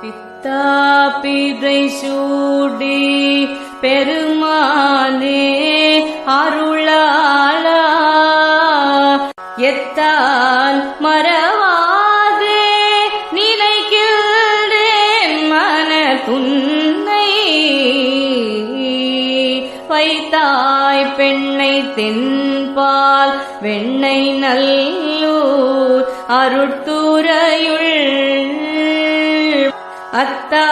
பித்தாபிதை சூடி பெருமானே அருளாளா. எத்தான் மறவாதே நினைக்கின்றேன் மன துன்னை வைத்தாய் பெண்ணை தென்பால் வெண்ணை நல்லூர் அருட்துறையுள் अत्ता